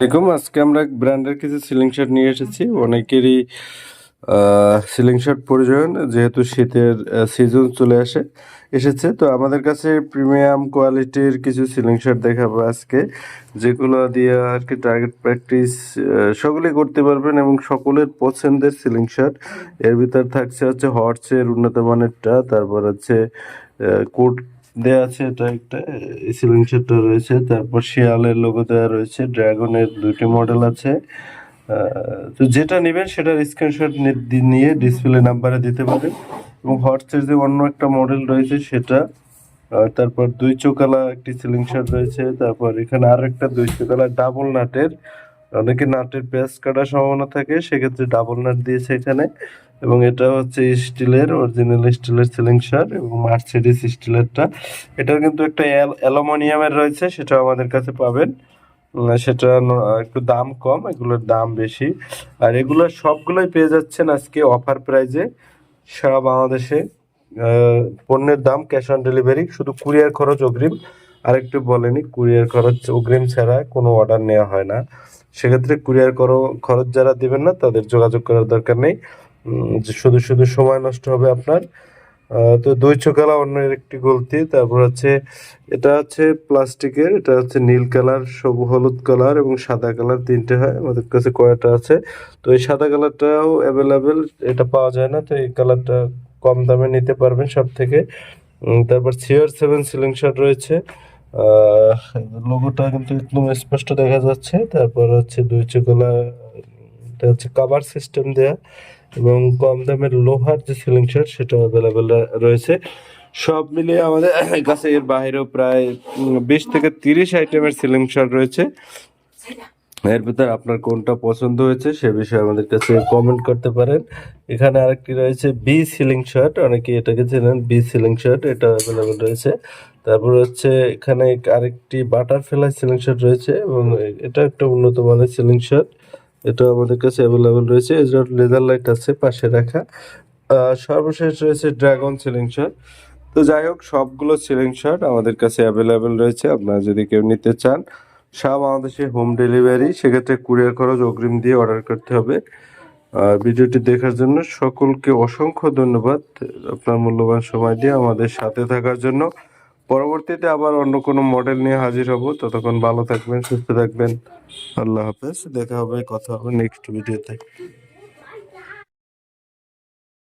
দেখুন, আজকে আমরা ব্র্যান্ডের কিছু সিলিং শার্ট নিয়ে এসেছি। অনেকেরই সিলিং শার্ট প্রয়োজন, যেহেতু শীতের সিজন চলে আসে, এসেছে। তো আমাদের কাছে প্রিমিয়াম কোয়ালিটির কিছু সিলিং শার্ট দেখাবো আজকে, যেগুলো দিয়ে আর কি টার্গেট প্র্যাকটিস সকলেই করতে পারবেন এবং সকলের পছন্দের সিলিং শার্ট এর ভিতর থাকছে হচ্ছে হর্সের উন্নত মানেরটা তারপর হচ্ছে কোট দেয়া আছে, এটা একটা সিলিং শার্টটা রয়েছে, তারপর শিয়ালের লোগো দেওয়া রয়েছে ড্রাগনের দুটি মডেল আছে। তো যেটা নেবেন সেটার স্ক্রিনশট নিয়ে ডিসপ্লে নাম্বারে দিতে পারেন। এবং হটসের যে অন্য একটা মডেল রয়েছে সেটা। তারপর দুই চোকালা একটি সিলিং শার্ট রয়েছে, তারপর এখানে আর একটা দুই চোকালা ডাবল নাটের অনেকে নাটের পেঁয়াজ কাটার সম্ভাবনা থাকে, সেক্ষেত্রে ডাবল নাট দিয়েছে এখানে। এবং এটা হচ্ছে স্টিলের অরিজিনাল স্টিলের সিলিং শার্ট এবং মার্সিডিস স্টিলেরটা। এটার কিন্তু একটা অ্যালুমিনিয়ামের রয়েছে সেটা আমাদের কাছে পাবেন। সেটা একটু দাম কম, এগুলোর দাম বেশি। আর এগুলো সবগুলোই পেয়ে যাচ্ছেন আজকে অফার প্রাইজে সারা বাংলাদেশে পণ্যের দাম ক্যাশ অন ডেলিভারি শুধু কুরিয়ার খরচ অগ্রিম। আরেকটু বলেনি কুরিয়ার খরচ অগ্রিম ছাড়া কোনো অর্ডার নেওয়া হয় না। সেক্ষেত্রে কুরিয়ার করো, খরচ যারা দেবেন না, তাদের যোগাযোগ করার দরকার নেই। শুধু শুধু সময় নষ্ট হবে আপনার। তো দুই চোকালা অন্য একটি গলতি। তারপর হচ্ছে, এটা হচ্ছে প্লাস্টিকের, এটা হচ্ছে নীল কালার সবুজ হলুদ কালার এবং সাদা কালার তিনটে হয়। আমাদের কাছে কয়টা আছে? তো এই সাদা কালারটাও অ্যাভেলেবেল এটা পাওয়া যায় না। তো এই কালারটা কম দামে নিতে পারবেন সব থেকে তারপর সিআর সেভেন সিলিং শার্ট রয়েছে। লোগোটা কিন্তু একদম স্পষ্ট দেখা যাচ্ছে। তারপর হচ্ছে দুই চোখলা, এটা হচ্ছে কাভার সিস্টেম দেয়া এবং কম দামের লোহার যে সিলিং শার্ট সেটা অ্যাভেলেবেল রয়েছে। সব মিলিয়ে আমাদের কাছে এর বাইরেও প্রায় বিশ থেকে তিরিশ আইটেমের সিলিং শার্ট রয়েছে। এর ভিতরে আপনার কোনটা পছন্দ হয়েছে সে বিষয়ে আমাদের কাছে কমেন্ট করতে পারেন। এখানে আরেকটি রয়েছে বি সিলিং শার্ট অনেকে এটাকে চেনেন বি সিলিং শার্ট এটা অ্যাভেলেবেল রয়েছে। তারপর হচ্ছে এখানে আরেকটি বাটারফ্লাই সিলিং শার্ট রয়েছে এবং এটা একটা উন্নত মানের সিলিং শার্ট এটা আমাদের কাছে অ্যাভেলেবেল রয়েছে। এছাড়া লেজার লাইট আছে পাশে রাখা। সর্বশেষ রয়েছে ড্রাগন সিলিং শার্ট তো যাই হোক, সবগুলো সিলিং শার্ট আমাদের কাছে অ্যাভেলেবেল রয়েছে। আপনারা যদি কেউ নিতে চান সারা বাংলাদেশে হোম ডেলিভারি সেক্ষেত্রে কুরিয়ার খরচ অগ্রিম দিয়ে অর্ডার করতে হবে। আর ভিডিওটি দেখার জন্য সকলকে অসংখ্য ধন্যবাদ আপনার মূল্যবান সময় দিয়ে আমাদের সাথে থাকার জন্য। পরবর্তীতে আবার অন্য কোনো মডেল নিয়ে হাজির হব। ততক্ষণ ভালো থাকবেন, সুস্থ থাকবেন। আল্লাহ হাফেজ। দেখা হবে, কথা হবে নেক্সট ভিডিওতে